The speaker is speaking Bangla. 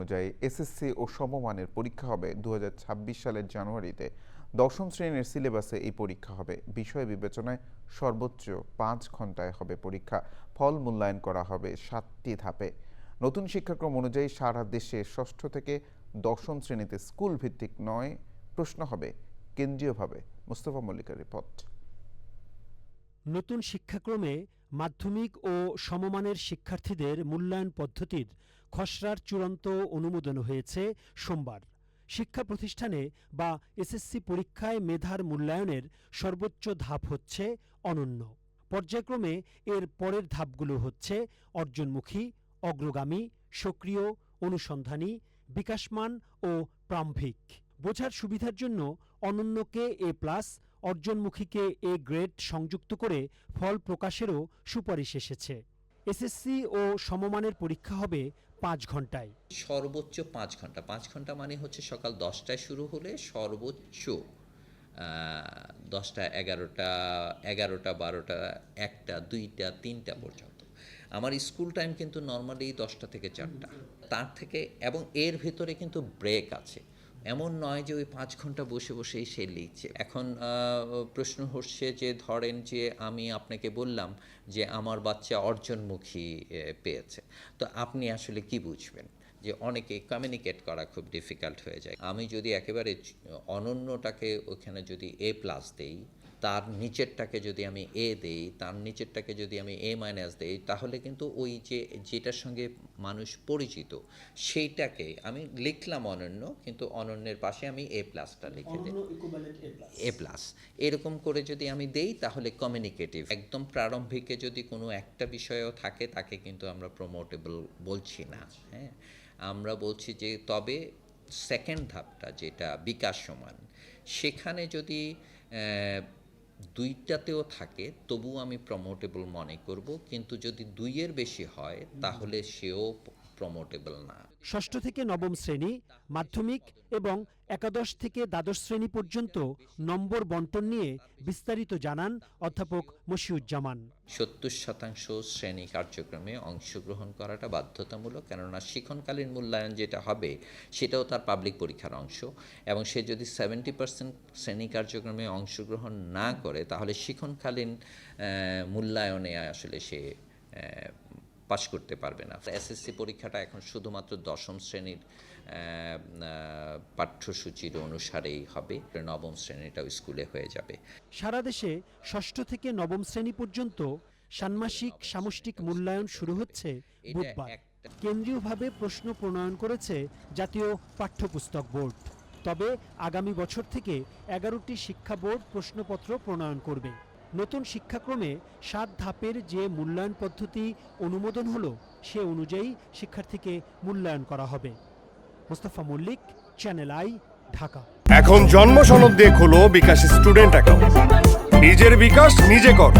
অনুযায়ী এসএসসি ও সমমানের পরীক্ষা হবে দু সালের জানুয়ারিতে। দশম শ্রেণির সিলেবাসে এই পরীক্ষা হবে। বিষয় বিবেচনায় সর্বোচ্চ পাঁচ ঘন্টায় হবে পরীক্ষা। ফল মূল্যায়ন করা হবে সাতটি ধাপে। নতুন শিক্ষাক্রম অনুযায়ী সারা দেশে ষষ্ঠ থেকে দশম শ্রেণীতে স্কুল ভিত্তিক নয় প্রশ্ন হবে। কেন্দ্রীয়ভাবে। মুস্তফা মল্লিকের রিপোর্ট। নতুন শিক্ষাক্রমে মাধ্যমিক ও সমমানের শিক্ষার্থীদের মূল্যায়ন পদ্ধতির খসড়ার চূড়ান্ত অনুমোদন হয়েছে সোমবার। শিক্ষা প্রতিষ্ঠানে বা এসএসসি পরীক্ষায় মেধার মূল্যায়নের সর্বোচ্চ ধাপ হচ্ছে অনন্য। পর্যায়ক্রমে এর পরের ধাপগুলো হচ্ছে অর্জনমুখী, অগ্রগামী, সক্রিয়, অনুসন্ধানী, বিকাশমান ও প্রাম্ভিক। বোঝার সুবিধার জন্য অনন্যকে এ প্লাস অর্জনমুখীকে এ গ্রেড সংযুক্ত করে ফল প্রকাশেরও সুপারিশ এসেছে। এসএসসি ও সমমানের পরীক্ষা হবে পাঁচ ঘন্টায় সর্বোচ্চ পাঁচ ঘণ্টা পাঁচ ঘণ্টা মানে হচ্ছে সকাল দশটায় শুরু হলে সর্বোচ্চ দশটা এগারোটা এগারোটা বারোটা, একটা, দুইটা, তিনটা পর্যন্ত। আমার স্কুল টাইম কিন্তু নর্মালি দশটা থেকে চারটা। তার থেকে, এবং এর ভেতরে কিন্তু ব্রেক আছে। এমন নয় যে ওই পাঁচ ঘণ্টা বসে বসেই সে লিখছে। এখন প্রশ্ন হচ্ছে যে, ধরেন যে আমি আপনাকে বললাম যে, আমার বাচ্চা অর্জনমুখী পেয়েছে। তো আপনি আসলে কি বুঝবেন? যে অনেকে কমিউনিকেট করা খুব ডিফিকাল্ট হয়ে যায়। আমি যদি একেবারে অনন্যটাকে ওখানে যদি এ প্লাস দেই তার নিচেরটাকে যদি আমি এ দেই তার নিচেরটাকে যদি আমি এ মাইনাস দেই তাহলে কিন্তু ওই যে যেটার সঙ্গে মানুষ পরিচিত সেইটাকে আমি লিখলাম অনন্য কিন্তু অনন্যের পাশে আমি এ প্লাসটা লিখে দিই। এ প্লাস এরকম করে যদি আমি দেই তাহলে কমিউনিকেটিভ একদম প্রারম্ভিকে যদি কোনো একটা বিষয়ও থাকে তাকে কিন্তু আমরা প্রমোটেবল বলছি না হ্যাঁ? আমরা বলছি যে তবে সেকেন্ড ধাপটা যেটা বিকাশ সমান সেখানে যদি দুইটাতেও থাকে তবু আমি প্রমোটেবল মনে করব কিন্তু যদি দুইয়ের বেশি হয় তাহলে সেও প্রমোটেবল না। ষষ্ঠ থেকে নবম শ্রেণি মাধ্যমিক এবং একাদশ থেকে দ্বাদশ শ্রেণি পর্যন্ত নম্বর বন্টন নিয়ে বিস্তারিত জানান অধ্যাপক মশিউজ্জামান। সত্তর শতাংশ শ্রেণি কার্যক্রমে অংশগ্রহণ করাটা বাধ্যতামূলক কেননা শিক্ষণকালীন মূল্যায়ন যেটা হবে সেটাও তার পাবলিক পরীক্ষার অংশ। এবং সে যদি সেভেন্টি পার্সেন্ট শ্রেণি কার্যক্রমে অংশগ্রহণ না করে তাহলে শিক্ষণকালীন মূল্যায়নে আসলে সে পাশ করতে পারবে না। এসএসসি পরীক্ষাটা এখন শুধুমাত্র দশম শ্রেণির পাঠ্যসূচির অনুসারেই হবে। নবম শ্রেণীটাও স্কুলে হয়ে যাবে। সারা দেশে ষষ্ঠ থেকে নবম শ্রেণি পর্যন্ত ষান্মাসিক সামষ্টিক মূল্যায়ন শুরু হচ্ছে বুধবার। কেন্দ্রীয়ভাবে প্রশ্ন প্রণয়ন করেছে জাতীয় পাঠ্যপুস্তক বোর্ড। তবে আগামী বছর থেকে এগারোটি শিক্ষা বোর্ড প্রশ্নপত্র প্রণয়ন করবে। নতুন শিক্ষাক্রমে সাত ধাপের যে মূল্যায়ন পদ্ধতি অনুমোদন হলো, সে অনুযায়ী শিক্ষার্থীকে মূল্যায়ন করা হবে। Mostafa Mallik channel I Dhaka. এখন জন্ম সনদ দিয়ে খোলো বিকাশ স্টুডেন্ট অ্যাকাউন্ট। নিজের বিকাশ নিজে কর।